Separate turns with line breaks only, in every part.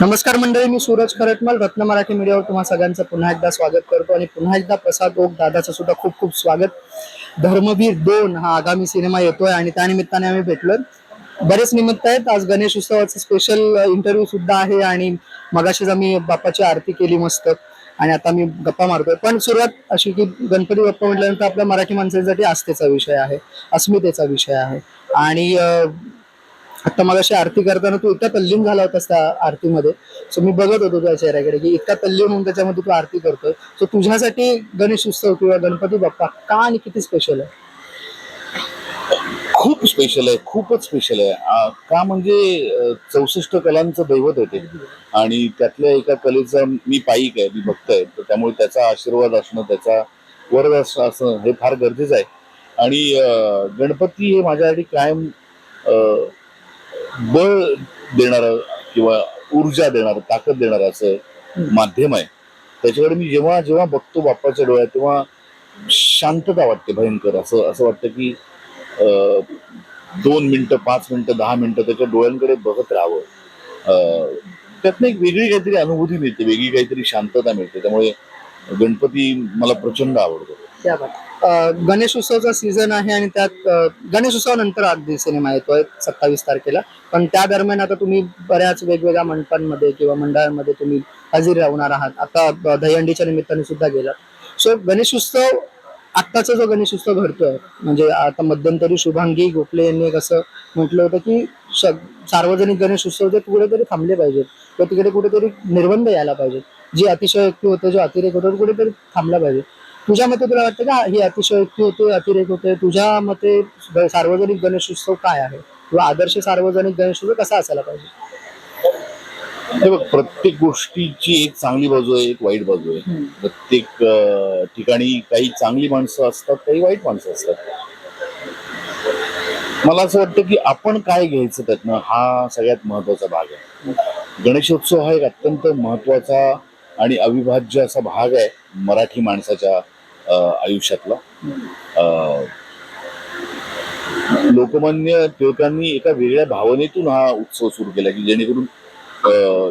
नमस्कार मंडळी मी सूरज करटमल रत्न मराठी मीडियावर तुम्हा सगळ्यांचं पुन्हा एकदा स्वागत करतो आणि पुन्हा एकदा प्रसाद ओक दादाचं सुद्धा खूप खूप स्वागत. धर्मवीर दोन हा आगामी सिनेमा येतोय आणि त्यानिमित्ताने आम्ही भेटलो. बरेच निमित्त आहेत. आज गणेश उत्सवाचा स्पेशल इंटरव्ह्यू सुद्धा आहे आणि मगाशीच आम्ही बाप्पाची आरती केली मस्त आणि आता मी गप्पा मारतोय. पण सुरुवात अशी की गणपती बाप्पा म्हटल्यानंतर आपल्या मराठी माणसांसाठी आस्थेचा विषय आहे अस्मितेचा विषय आहे. आणि आता मला अशी आरती करताना तू इतका तल्लीन झाला होतास त्या आरतीमध्ये. सो मी बघत होतो तुझ्या चेहऱ्याकडे की इतका तल्लीन होऊन त्याच्यामध्ये तू आरती करतोय. सो तुझ्यासाठी गणेश उत्सव किंवा गणपती बाप्पा का आणि किती स्पेशल आहे?
खूप स्पेशल आहे खूपच स्पेशल आहे. का म्हणजे चौसष्ट कलांचं दैवत आहे ते. आणि त्यातल्या एका कलेचा मी पायिक आहे मी भक्त आहे तर त्यामुळे त्याचा आशीर्वाद असणं त्याचा वरद असणं हे फार गरजेचं आहे. आणि गणपती हे माझ्यासाठी कायम बळ देणारं किंवा ऊर्जा देणारं ताकद देणारं असं माध्यम आहे. त्याच्याकडे मी जेव्हा जेव्हा बघतो बाप्पाच्या डोळ्यात तेव्हा शांतता वाटते भयंकर. असं असं वाटतं की दोन मिनिटं पाच मिनिटं दहा मिनिटं त्याच्या डोळ्यांकडे बघत राहावं. त्यातनं एक वेगळी काहीतरी अनुभूती मिळते वेगळी काहीतरी शांतता मिळते. त्यामुळे गणपती मला प्रचंड आवडतो.
गणेश उत्सवचा सीझन आहे आणि त्यात गणेश उत्सवानंतर अगदी सिनेमा येतोय सत्तावीस तारखेला. पण त्या दरम्यान आता तुम्ही बऱ्याच वेगवेगळ्या मंडपांमध्ये किंवा मंडळांमध्ये तुम्ही हजेरी राहणार आहात. आता दहीहंडीच्या निमित्ताने सुद्धा गेला सो गणेश उत्सव आत्ताचा जो गणेश उत्सव घडतोय म्हणजे आता मध्यंतरी शुभांगी गोखले यांनी एक असं म्हटलं होतं की सार्वजनिक गणेश उत्सव ते कुठेतरी थांबले पाहिजेत. किंवा तिकडे कुठेतरी निर्बंध यायला पाहिजेत. जी अतिशयोक्ती होतं जो अतिरेक होतो कुठेतरी थांबला पाहिजे. तुझ्या मते तुला वाटतं का ही अतिशयोक्ती होते अतिरेक होते? तुझ्या मते सार्वजनिक गणेश उत्सव काय आहे? किंवा आदर्श सार्वजनिक गणेश उत्सव कसा असायला पाहिजे?
हे बघ प्रत्येक गोष्टीची एक चांगली बाजू आहे एक वाईट बाजू आहे. प्रत्येक ठिकाणी काही चांगली माणसं असतात काही वाईट माणसं असतात. मला असं वाटतं की आपण काय घ्यायचं त्यातनं हा सगळ्यात महत्त्वाचा भाग आहे. गणेशोत्सव हा एक अत्यंत महत्त्वाचा आणि अविभाज्य असा भाग आहे मराठी माणसाच्या आयुष्यातला. लोकमान्य टिळकांनी एका वेगळ्या भावनेतून हा उत्सव सुरू केला की जेणेकरून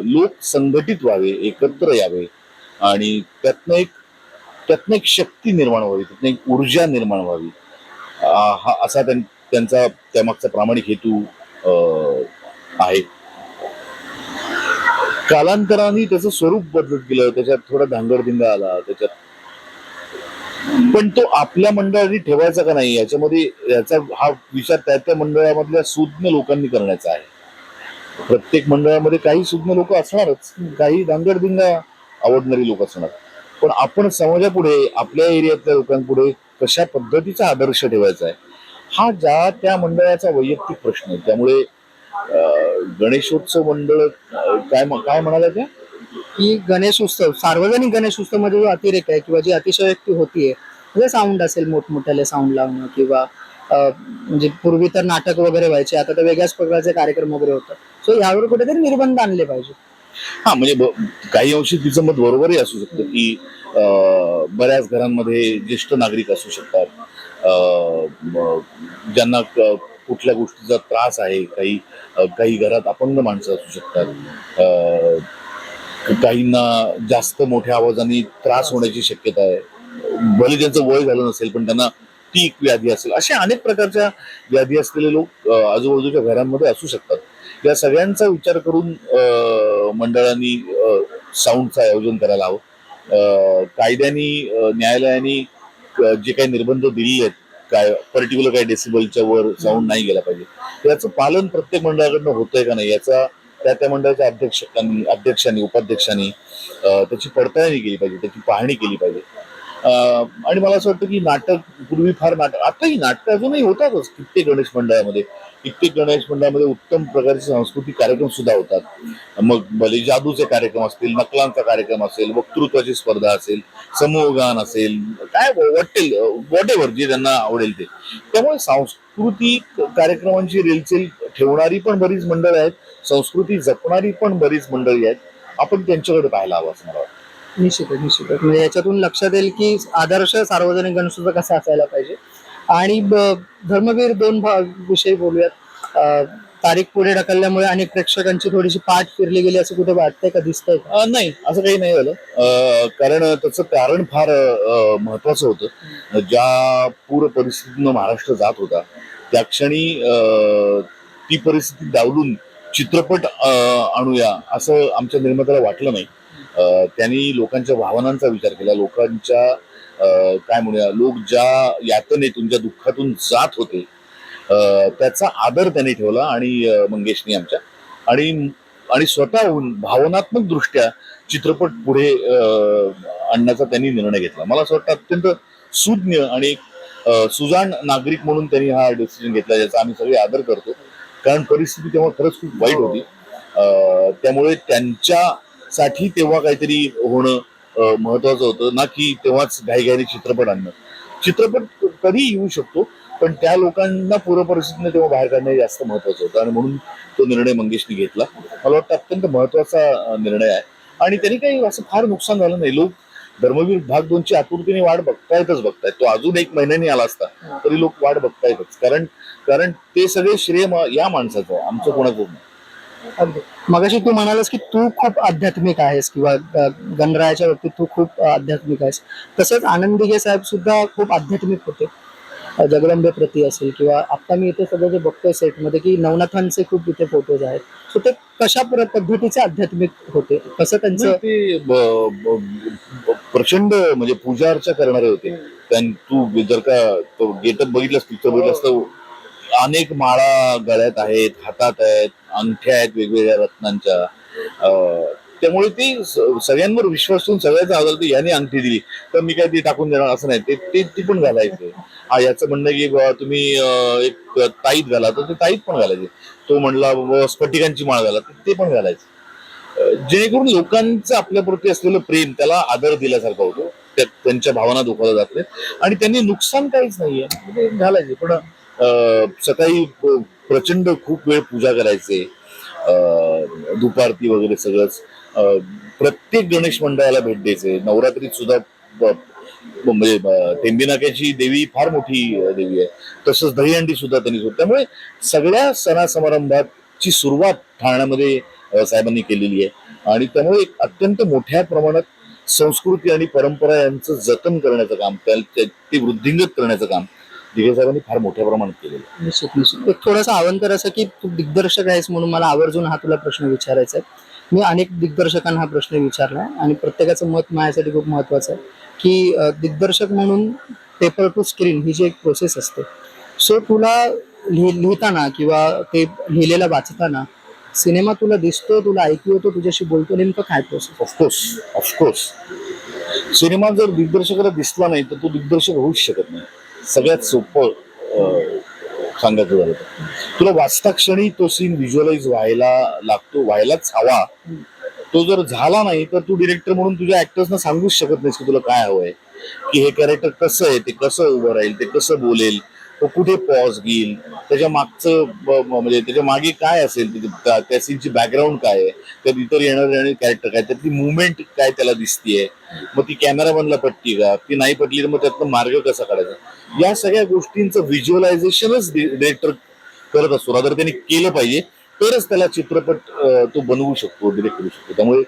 लोक संघटित व्हावे एकत्र यावे आणि त्यातनं एक त्यातनं एक शक्ती निर्माण व्हावी त्यातनं एक ऊर्जा निर्माण व्हावी. हा असा त्यां- त्यांचा त्यामागचा प्रामाणिक हेतू आहे. कालांतराने त्याचं स्वरूप बदलत गेलं त्याच्यात थोडा धांगडधिंगा आला त्याच्यात पण तो आपल्या मंडळाने ठेवायचा का नाही याच्यामध्ये याचा हा विचार त्या त्या मंडळामधल्या सुज्ञ लोकांनी करण्याचा आहे. प्रत्येक मंडळामध्ये काही सुज्ञ लोक असणारच काही दांगडदिंगा आवडणारी लोक असणार. पण आपण समाजापुढे आपल्या एरियातल्या लोकांपुढे कशा पद्धतीचा आदर्श ठेवायचा आहे हा ज्या त्या मंडळाचा वैयक्तिक प्रश्न आहे. त्यामुळे गणेशोत्सव मंडळ काय काय म्हणाला त्या?
की गणेश उत्सव सार्वजनिक गणेश उत्सवमध्ये जो अतिरेक आहे किंवा जी अतिशयोक्ती होतीये म्हणजे साऊंड असेल मोठमोठ्याले साऊंड लावणं किंवा म्हणजे पूर्वी तर नाटक वगैरे व्हायचे आता तर वेगळ्याच प्रकारचे कार्यक्रम वगैरे होतात. सो यावर कुठेतरी निर्बंध आणले पाहिजे.
हा म्हणजे काही अंशी तिचं मत बरोबरही असू शकतं की बऱ्याच घरांमध्ये ज्येष्ठ नागरिक असू शकतात. ज्यांना कुठल्या गोष्टीचा त्रास आहे काही काही घरात अपंग माणसं असू शकतात. काहींना जास्त मोठ्या आवाजाने त्रास होण्याची शक्यता आहे. भले त्यांचं वय झालं नसेल पण त्यांना ती व्याधी असेल. अशा अनेक प्रकारच्या व्याधी असलेले लोक आजूबाजूच्या घरांमध्ये असू शकतात. या सगळ्यांचा विचार करून मंडळांनी साऊंडचं आयोजन करायला हवं. कायद्यानी कायद्याने न्यायालयाने जे काही निर्बंध दिलेले आहेत काय पर्टिक्युलर काही डेसिबलच्या वर साऊंड नाही गेला पाहिजे. याचं पालन प्रत्येक मंडळाकडनं होतंय का नाही याचा त्या त्या मंडळाच्या अध्यक्षांनी अध्यक्षांनी उपाध्यक्षांनी त्याची पडताळणी केली पाहिजे त्याची पाहणी केली पाहिजे. आणि मला असं वाटतं की नाटक पूर्वी फार नाटक आताही नाटक अजूनही होतातच हो, कित्येक गणेश मंडळामध्ये. कित्येक गणेश मंडळामध्ये उत्तम प्रकारचे सांस्कृतिक कार्यक्रम सुद्धा होतात. मग भले जादूचे कार्यक्रम असतील नकलांचा कार्यक्रम असेल वक्तृत्वाची स्पर्धा असेल समूहगान असेल काय वाटेल वॉट एव्हर जे त्यांना आवडेल ते. त्यामुळे सांस्कृतिक कार्यक्रमांची रेलचेल ठेवणारी पण बरीच मंडळ आहेत संस्कृती जपणारी पण बरीच मंडळी आहेत. आपण त्यांच्याकडे पाहायला हवं असं मला वाटतं.
निश्चितच निश्चितच. म्हणजे याच्यातून लक्षात येईल की आदर्श सार्वजनिक गणेशोत्सव कसा असायला पाहिजे. आणि ब- धर्मवीर दोन भाग विषयी बोलूयात. तारीख पुढे ढकलल्यामुळे अनेक प्रेक्षकांची थोडीशी पाठ फिरली गेली असं कुठे वाटतंय का दिसतंय
नाही असं काही नाही झालं. कारण त्याचं कारण फार महत्वाचं होतं. ज्या पूर परिस्थितीनं महाराष्ट्र जात होता त्या क्षणी ती परिस्थिती डावलून चित्रपट आणूया असं आमच्या निर्मात्याला वाटलं नाही. त्यांनी लोकांच्या भावनांचा विचार केला. लोकांच्या काय म्हणूया लोक ज्या यातनेतून ज्या दुःखातून जात होते त्याचा आदर त्यांनी ठेवला आणि मंगेशनी आमच्या. आणि आणि स्वतःहून भावनात्मक दृष्ट्या चित्रपट पुढे आणण्याचा त्यांनी निर्णय घेतला. मला असं वाटतं अत्यंत सुज्ञ आणि अ, सुजाण नागरिक म्हणून त्यांनी हा डिसिजन घेतला ज्याचा आम्ही सगळे आदर करतो. कारण परिस्थिती तेव्हा खरंच खूप वाईट होती. अ, त्यामुळे साठी तेव्हा काहीतरी होणं महत्वाचं होतं. ना की तेव्हाच घाईघाईने चित्रपट आणणं. चित्रपट कधी येऊ शकतो पण त्या लोकांना पूर्व परिस्थितीने तेव्हा बाहेर काढणे जास्त महत्वाचं होतं. आणि म्हणून तो निर्णय मंगेशने घेतला. मला वाटतं अत्यंत महत्त्वाचा निर्णय आहे. आणि त्यांनी काही असं फार नुकसान झालं नाही. लोक धर्मवीर भाग दोनची आतुरतेने वाट बघतायतच बघतायत. तो अजून एक महिन्याने आला असता तरी लोक वाट बघतायतच. कारण कारण ते सगळे श्रेय या माणसाचं आमचं कोणाचं नाही.
अगदी. मगाशी तू म्हणालास की तू खूप आध्यात्मिक आहेस किंवा गणरायाच्या बाबतीत तू खूप आध्यात्मिक आहेस. तसंच आनंद दिघे साहेब सुद्धा खूप आध्यात्मिक होते. अ, जगदंबे प्रती असेल किंवा आता मी इथे सगळं जे बघतोय सेटमध्ये की नवनाथांचे खूप इथे फोटोज आहेत. सो ते कशा पद्धतीचे आध्यात्मिक होते? कसं त्यांचं
ते प्रचंड म्हणजे पूजा अर्चा करणारे होते. तू जर का तो गेटअप बघितलास पिक्चर बघितलास तर अनेक माळा गळ्यात आहेत हातात आहेत अंगठ्या आहेत वेगवेगळ्या रत्नांच्या. त्यामुळे ते सगळ्यांवर विश्वास ठेवून सगळ्याचा आदर याने अंगठी दिली. तर मी काय ती टाकून देणार असं नाही. ते ते ती पण घालायचे. हा याचं म्हणणं की बुवा तुम्ही एक ताईत घाला. तर ते ताईत पण घालायचे. तो म्हणला बुवा स्फटिकांची माळ घाला. तर ते पण घालायचे. जेणेकरून लोकांचं आपल्याप्रती असलेलं प्रेम त्याला आदर दिल्यासारखा होतो. त्या- त्यांच्या भावना दुखावल्या जात नाहीत. आणि त्यांनी नुकसान काहीच नाहीये. घालायचे. पण सकाळी प- प्रचंड खूप वेळ पूजा करायचे. दुपारती वगैरे सगळंच. प्रत्येक गणेश मंडळाला भेट द्यायचे. नवरात्रीत सुद्धा म्हणजे ब- देवी फार मोठी देवी आहे. तसंच दहीहंडी सुद्धा त्यांनी सुरू त्यामुळे सगळ्या सणासमारंभाची सुरुवात ठाण्यामध्ये साहेबांनी केलेली आहे. आणि त्यामुळे एक अत्यंत मोठ्या प्रमाणात संस्कृती आणि परंपरा यांचं जतन करण्याचं काम त्या- ते वृद्धिंगत करण्याचं काम दिघे साहेबांनी फार मोठ्या प्रमाणात केलेलं
निश्चित निश्चित. एक थोडासा अवंतर असं की तू दिग्दर्शक आहेस म्हणून मला आवर्जून हा तुला प्रश्न विचारायचा आहे. मी अनेक दिग्दर्शकांना हा प्रश्न विचारला आणि प्रत्येकाचं मत माझ्यासाठी खूप महत्वाचं आहे की दिग्दर्शक म्हणून पेपर टू स्क्रीन ही जी एक प्रोसेस असते सो तुला लिह लिहिताना किंवा ते लिहिलेलं वाचताना सिनेमा तुला दिसतो तुला ऐकू येतो तुझ्याशी बोलतो नेमकं काय प्रोसेस
ऑफकोर्स ऑफकोर्स सिनेमा जर दिग्दर्शकाला दिसला नाही तर तो दिग्दर्शक होऊच शकत नाही. सगळ्यात सोपं सांगायचं झालं तुला वाचता क्षणी तो सीन व्हिज्युअलाइज व्हायला लागतो व्हायलाच हवा. तो जर झाला नाही तर तू डिरेक्टर म्हणून तुझ्या ऍक्टर्सना सांगूच शकत नाहीस की तुला काय हवंय. की हे कॅरेक्टर कसं आहे ते कसं उभं राहील ते कसं बोलेल. तो कुठे पॉज घेईल? त्याच्या मागचं म्हणजे त्याच्यामागे काय असेल? त्या- सीनची बॅकग्राऊंड काय आहे? तर इतर येणार येणारे कॅरेक्टर काय? त्यातली मुवमेंट काय त्याला दिसतीये? मग ती कॅमेरामॅनला पटती का? ती नाही पटली तर मग त्यातनं मार्ग कसा काढायचा? या सगळ्या गोष्टींचं व्हिज्युअलायझेशनच डिरेक्टर करत असतो. रादर त्यांनी केलं पाहिजे. तरच त्याला चित्रपट तो बनवू शकतो डिरेक्ट करू शकतो. त्यामुळे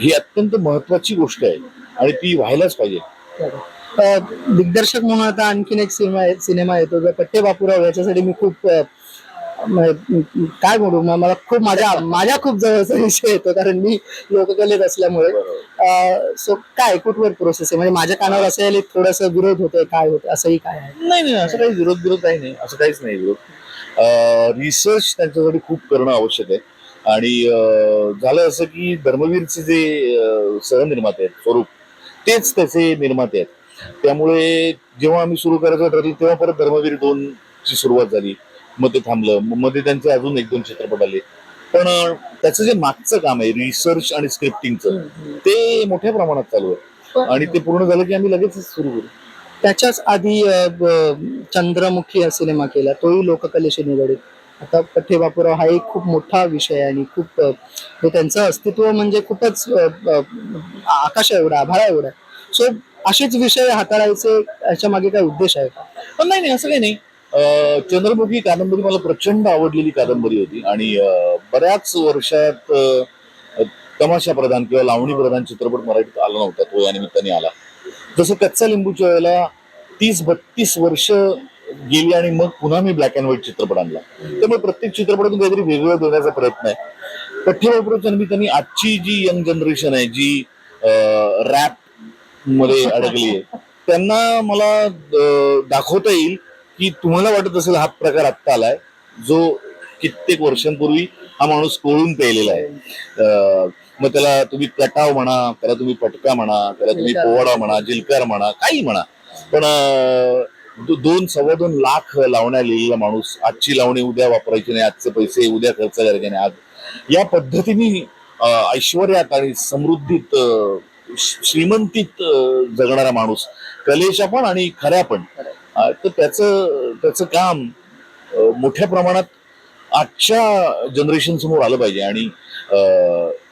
ही अत्यंत महत्वाची गोष्ट आहे. आणि ती व्हायलाच पाहिजे.
दिग्दर्शक म्हणून आता आणखीन एक सिनेमा सिनेमा येतो पट्टे बापूराव याच्यासाठी मी खूप काय म्हणू मला खूप माझ्या माझ्या खूप जवळचा विषय येतो कारण मी लोककलेत असल्यामुळे. सो काय कुठवर प्रोसेस आहे? म्हणजे माझ्या कानावर असं यायला थोडस विरोध होतोय काय होतं असंही काय आहे?
नाही नाही असं काही विरोध विरोध काही नाही असं काहीच नाही विरोध. रिसर्च त्यांच्यासाठी खूप करणं आवश्यक आहे. आणि झालं असं की धर्मवीरचे जे सहनिर्माते आहेत स्वरूप तेच त्याचे निर्माते आहेत. त्यामुळे जेव्हा आम्ही सुरू करायचं ठरलं तेव्हा परत धर्मवीर दोन ची सुरुवात झाली. मग ते थांबलं. मग मध्ये त्यांचे अजून एक दोन चित्रपट आले. पण त्याचं जे मागचं काम आहे रिसर्च आणि स्क्रिप्टिंगचं ते मोठ्या प्रमाणात चालू आहे. आणि ते पूर्ण झालं की आम्ही लगेच सुरू करू.
त्याच्याच आधी चंद्रमुखी हा सिनेमा केला. तोही लोककलेशी निगडीत. आता पठ्ठे बापूराव हा एक खूप मोठा विषय आहे आणि खूप त्यांचं अस्तित्व म्हणजे खूपच आकाशा एवढा आभाळा एवढा. सो असेच विषय हाताळायचे याच्या मागे काय उद्देश आहे का?
पण नाही नाही असं काही नाही. अं, चंद्रमुखी कादंबरी मला प्रचंड आवडलेली कादंबरी होती आणि अं, बऱ्याच वर्षात अं, तमाशा प्रधान किंवा लावणी प्रधान चित्रपट मराठीत आला नव्हता तो या निमित्ताने आला. जसं कच्चा लिंबूच्या वेळेला तीस बत्तीस वर्ष गेली आणि मग पुन्हा मी ब्लॅक अँड व्हाईट चित्रपट आणला. त्यामुळे प्रत्येक चित्रपटातून काहीतरी वेगळं देण्याचा प्रयत्न आहे. पठ्यवापराच्या निमित्ताने आजची जी यंग जनरेशन आहे जी रॅप मध्ये अडकली आहे. त्यांना मला दाखवता येईल की तुम्हाला वाटत असेल हा प्रकार आत्ता आलाय. जो कित्येक वर्षांपूर्वी हा माणूस कोळून पेलेला आहे. मग त्याला तुम्ही कटाव म्हणा त्याला तुम्ही पटका म्हणा त्याला तुम्ही. पोवाडा म्हणा जिलकार म्हणा काही म्हणा. पण दोन सव्वा दोन लाख लावण्या लिहिलेला माणूस आजची लावणी उद्या वापरायची नाही आजचे पैसे उद्या खर्च करायचे नाही. आज या पद्धतीने ऐश्वर्यात आणि समृद्धीत श्रीमंतीत जगणारा माणूस. कलेच्या पण आणि खऱ्या पण. तर त्याचं त्याचं काम मोठ्या प्रमाणात आजच्या जनरेशन समोर आलं पाहिजे. आणि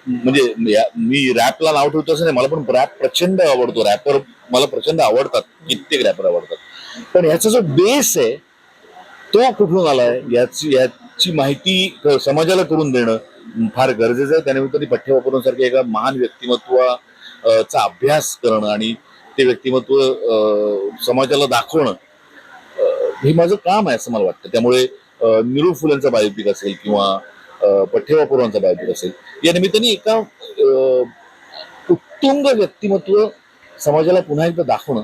म्हणजे मी रॅपला नाव ठेवतो असं नाही. मला पण रॅप प्रचंड आवडतो. रॅपर मला प्रचंड आवडतात. कित्येक रॅपर आवडतात. पण याचा जो बेस आहे तो कुठून आलाय? याची याची माहिती समाजाला करून देणं फार गरजेचं आहे. त्यानिमित्ताने पठ्यवापरांसारख्या एका महान चा अभ्यास करणं आणि ते व्यक्तिमत्व समाजाला दाखवणं हे माझं काम आहे असं मला वाटतं. त्यामुळे निरू फुलेंचा बायोपिक असेल किंवा पठ्ठेवापुरांचा बायोपिक असेल या निमित्ताने एका उत्तुंग व्यक्तिमत्व समाजाला पुन्हा एकदा दाखवणं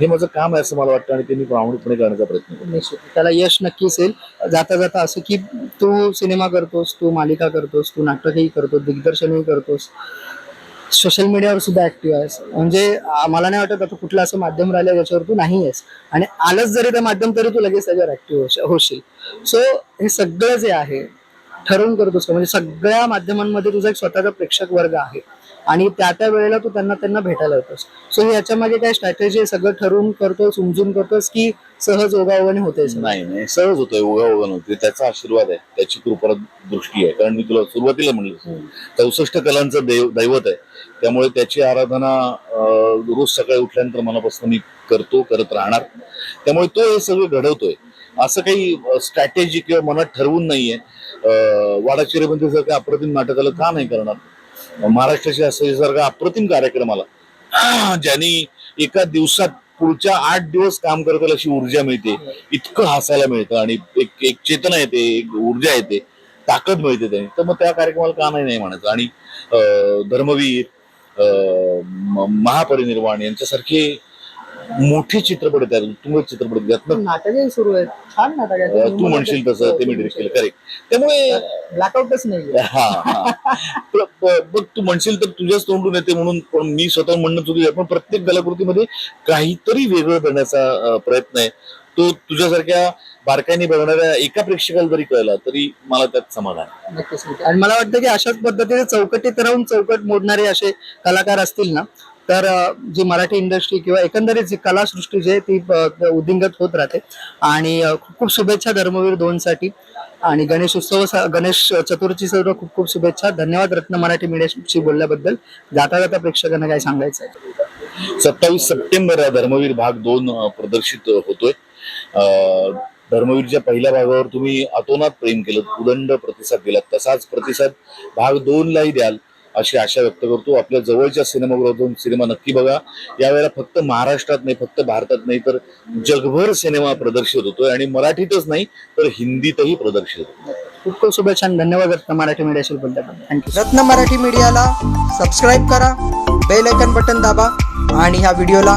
हे माझं काम आहे असं मला वाटतं आणि ते मी प्रामाणिकपणे करण्याचा प्रयत्न करतो
त्याला यश नक्कीच येईल. जाता जाता असं की तू सिनेमा करतोस तू मालिका करतोस तू नाटकही करतोस दिग्दर्शनही करतोस. सोशल मीडियावर सुद्धा ऍक्टिव्ह आहेस. म्हणजे मला नाही वाटत आता कुठलं असं माध्यम राहिलं ज्याच्यावर तू नाही आहेस. आणि आलंच जरी ते माध्यम तरी तू लगेच त्याच्यावर ऍक्टिव्ह होशील. सो हे सगळं जे आहे ठरवून करतोस म्हणजे सगळ्या माध्यमांमध्ये तुझा एक स्वतःचा प्रेक्षक वर्ग आहे. आणि त्या त्या वेळेला तू त्यांना त्यांना भेटायला येतोस सो याच्या मागे काय स्ट्रॅटेजी सगळं ठरवून करतोस उमजून करतोस की सहज ओगाओगाने होते
नाही नाही सहज होतोय उगा नव्हते त्याचा आशीर्वाद आहे. त्याची कृपा दृष्टी आहे. कारण मी तुला सुरुवातीला म्हणलं चौसष्ट कलांचं देव दैवत आहे. त्यामुळे त्याची आराधना रोज सकाळी उठल्यानंतर मनापासून मी करतो करत राहणार. त्यामुळे तो हे सगळं घडवतोय. असं काही स्ट्रॅटेजी किंवा मनात ठरवून नाहीये. अं, वाडाचिरे म्हणजे जर काही अप्रतिम नाटकाला का नाही करणार? महाराष्ट्राच्या असं सारखा अप्रतिम कार्यक्रमाला ज्यांनी एका दिवसात पुढच्या आठ दिवस काम करत अशी ऊर्जा मिळते इतकं हसायला मिळतं आणि एक एक चेतना येते एक ऊर्जा येते ताकद मिळते त्याने. तर मग त्या कार्यक्रमाला का नाही म्हणायचं. आणि धर्मवीर महापरिनिर्वाण यांच्यासारखे मोठे चित्रपट आहेत उत्तुंग चित्रपट आहेत.
नाटकही सुरू आहेत. छान नाटक
तू म्हणशील तसं ते मी डिरेक्ट केलं करेक्ट त्यामुळे
ब्लॅकआउटच नाही
हा हा. बघ तू म्हणशील तर तुझ्याच तोंडून येते म्हणून पण मी स्वतः म्हणणं चुकी आहे. पण प्रत्येक कलाकृतीमध्ये काहीतरी वेगळं करण्याचा प्रयत्न आहे. तो तुझ्यासारख्या बारकाईने बघणाऱ्या एका प्रेक्षकाला जरी कळला तरी मला त्यात समाधान आहे.
नक्कीच नक्की. आणि मला वाटतं की अशाच पद्धतीने चौकटीत राहून चौकट मोडणारे असे कलाकार असतील ना तर अं, जी मराठी इंडस्ट्री किंवा एकंदरीत जी कलासृष्टी जी आहे ती अं, उद्दिंगत होत राहते. आणि अं, खूप खूप शुभेच्छा धर्मवीर दोन साठी आणि गणेश उत्सव गणेश चतुर्थी सर्व खूप खूप शुभेच्छा. धन्यवाद रत्न मराठी मीडियाशी बोलल्याबद्दल. जाता जाता प्रेक्षकांना काय सांगायचं आहे?
सत्तावीस सप्टेंबर हा धर्मवीर भाग दोन अं, प्रदर्शित होतोय. अं, धर्मवीरच्या पहिल्या भागावर तुम्ही अतोनात प्रेम केलं उदंड प्रतिसाद दिलात. तसाच प्रतिसाद भाग दोन लाही द्याल अशी आशा व्यक्त करतो. आपल्या जवळच्या सिनेमागृहातून सिनेमा नक्की बघा. यावेळेला फक्त महाराष्ट्रात नाही फक्त भारतात नाही तर जगभर सिनेमा प्रदर्शित होतोय. आणि मराठीतच नाही तर हिंदीतही प्रदर्शित होतोय.
खूप खूप शुभेच्छा आणि धन्यवाद रत्न मराठी थँक्यू
रत्न मराठी मीडियाला सबस्क्राईब करा बेल आयकन बटन दाबा आणि ह्या व्हिडिओला